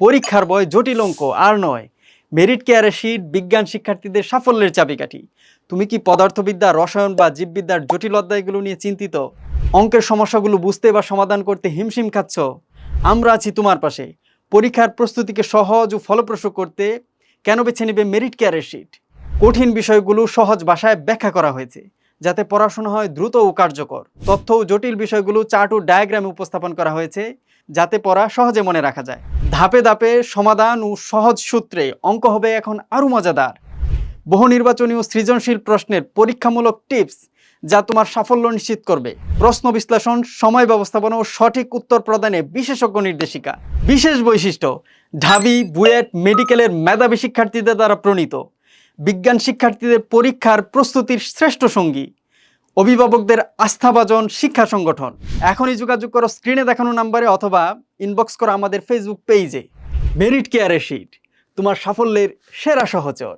পরীক্ষার বয় জটিল অঙ্ক, আর নয় মেরিট কেয়ারের শীট বিজ্ঞান শিক্ষার্থীদের সাফল্যের চাবিকাঠি। তুমি কি পদার্থবিদ্যা, রসায়ন বা জীববিদ্যার জটিল অধ্যায়গুলো নিয়ে চিন্তিত? অঙ্কের সমস্যাগুলো বুঝতে বা সমাধান করতে হিমশিম খাচ্ছ? আমরা আছি তোমার পাশে। পরীক্ষার প্রস্তুতিকে সহজ ও ফলপ্রসূ করতে কেন বেছে নেবে মেরিট কেয়ারের শীট কঠিন বিষয়গুলো সহজ ভাষায় ব্যাখ্যা করা হয়েছে, যাতে পড়াশোনা হয় দ্রুত ও কার্যকর। তথ্য ও জটিল বিষয়গুলো চার্ট ও ডায়াগ্রামে উপস্থাপন করা হয়েছে। যাতে পড়া সহজে মনে রাখা যায়। ধাপে ধাপে সমাধান ও সহজ সূত্রে অঙ্ক হবে এখন আরও মজাদার। বহু নির্বাচনী ও সৃজনশীল প্রশ্নের পরীক্ষামূলক টিপস যা তোমার সাফল্য নিশ্চিত করবে। প্রশ্ন বিশ্লেষণ, সময় ব্যবস্থাপনা ও সঠিক উত্তর প্রদানে বিশেষজ্ঞ নির্দেশিকা। বিশেষ বৈশিষ্ট্য, ঢাবি, বুয়েট মেডিকেলের মেধাবী শিক্ষার্থীদের দ্বারা প্রণীত। বিজ্ঞান শিক্ষার্থীদের পরীক্ষার প্রস্তুতির শ্রেষ্ঠ সঙ্গী। অভিভাবকদের আস্থাভাজন শিক্ষা সংগঠন। এখনই যোগাযোগ করো স্ক্রিনে দেখানো নাম্বারে অথবা ইনবক্স করো আমাদের ফেসবুক পেজে মেরিট কেয়ারের শিট তোমার সাফল্যের সেরা সহচর।